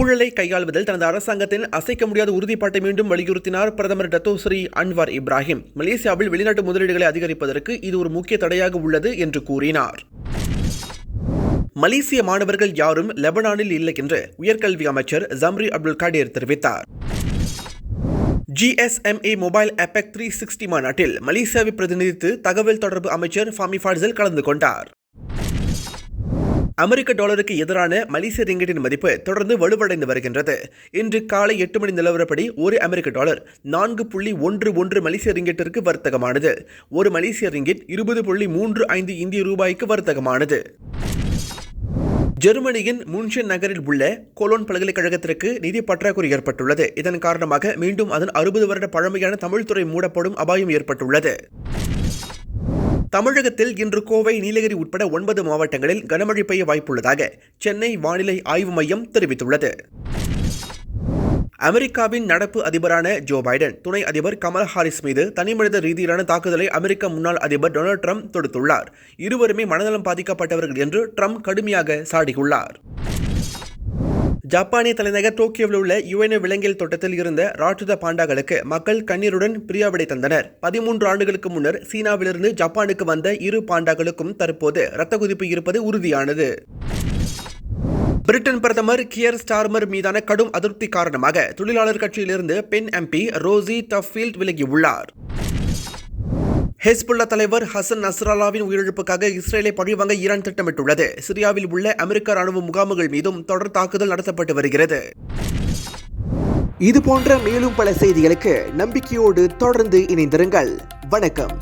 ஊழலை கையாள்வதில் தனது அரசாங்கத்தின் அசைக்க முடியாத உறுதிப்பாட்டை மீண்டும் வலியுறுத்தினார் பிரதமர் டத்தோஸ்ரீ அன்வார் இப்ராஹிம். மலேசியாவில் வெளிநாட்டு முதலீடுகளை அதிகரிப்பதற்கு இது ஒரு முக்கிய தடையாக உள்ளது என்று கூறினார். மலேசிய மாணவர்கள் யாரும் லெபனானில் இல்லை என்று உயர்கல்வி அமைச்சர் ஜம்ரி அப்துல் காடீர் தெரிவித்தார். GSMA mobile APAC three sixty மாநாட்டில் மலேசியாவை பிரதிநிதித்து தகவல் தொடர்பு அமைச்சர் ஃபாமி ஃபாட்சல் கலந்து கொண்டார். அமெரிக்க டாலருக்கு எதிரான மலேசிய ரிங்கெட்டின் மதிப்பு தொடர்ந்து வலுவடைந்து வருகின்றது. இன்று காலை எட்டு மணி நிலவரப்படி ஒரு அமெரிக்க டாலர் நான்கு புள்ளி ஒன்று ஒன்று மலேசிய ரிங்கெட்டிற்கு வர்த்தகமானது. ஒரு மலேசிய ரிங்கெட் இருபது புள்ளி மூன்று ஐந்து இந்திய ரூபாய்க்கு வர்த்தகமானது. ஜெர்மனியின் முன்ஷன் நகரில் உள்ள கோலோன் பல்கலைக்கழகத்திற்கு நிதி பற்றாக்குறை ஏற்பட்டுள்ளது. இதன் காரணமாக மீண்டும் அதன் அறுபது வருட பழமையான தமிழ்துறை மூடப்படும் அபாயம் ஏற்பட்டுள்ளது. தமிழகத்தில் இன்று கோவை நீலகிரி உட்பட ஒன்பது மாவட்டங்களில் கனமழை பெய்ய வாய்ப்புள்ளதாக சென்னை வானிலை ஆய்வு மையம் தெரிவித்துள்ளது. அமெரிக்காவின் நடப்பு அதிபரான ஜோ பைடன் துணை அதிபர் கமல் ஹாரிஸ் மீது தனிமனித ரீதியிலான தாக்குதலை அமெரிக்க முன்னாள் அதிபர் டொனால்ட் ட்ரம்ப் தொடுத்துள்ளார். இருவருமே மனநலம் பாதிக்கப்பட்டவர்கள் என்று ட்ரம்ப் கடுமையாக சாடியுள்ளார். ஜப்பானிய தலைநகர் டோக்கியோவில் உள்ள யுஎன்ஏ விலங்கியல் தோட்டத்தில் இருந்த ராட்சத பாண்டாக்களுக்கு மக்கள் கண்ணீருடன் பிரியாவிடை தந்தனர். பதிமூன்று ஆண்டுகளுக்கு முன்னர் சீனாவிலிருந்து ஜப்பானுக்கு வந்த இரு பாண்டாக்களுக்கும் தற்போது இரத்த குதிப்பு இருப்பது உறுதியானது. பிரிட்டன் பிரதமர் கியர் ஸ்டார்மர் மீதான கடும் அதிருப்தி காரணமாக தொழிலாளர் கட்சியிலிருந்து பெண் எம்பி ரோசி டஃபீல்ட் விலகியுள்ளார். ஹெஸ்புல்லா தலைவர் ஹசன் நஸ்ராலாவின் உயிரிழப்புக்காக இஸ்ரேலை பழிவாங்க ஈரான் திட்டமிட்டுள்ளது. சிரியாவில் உள்ள அமெரிக்க ராணுவ முகாம்கள் மீதும் தொடர் தாக்குதல் நடத்தப்பட்டு வருகிறது. இது போன்ற மேலும் பல செய்திகளுக்கு நம்பிக்கையோடு தொடர்ந்து இணைந்திருங்கள். வணக்கம்.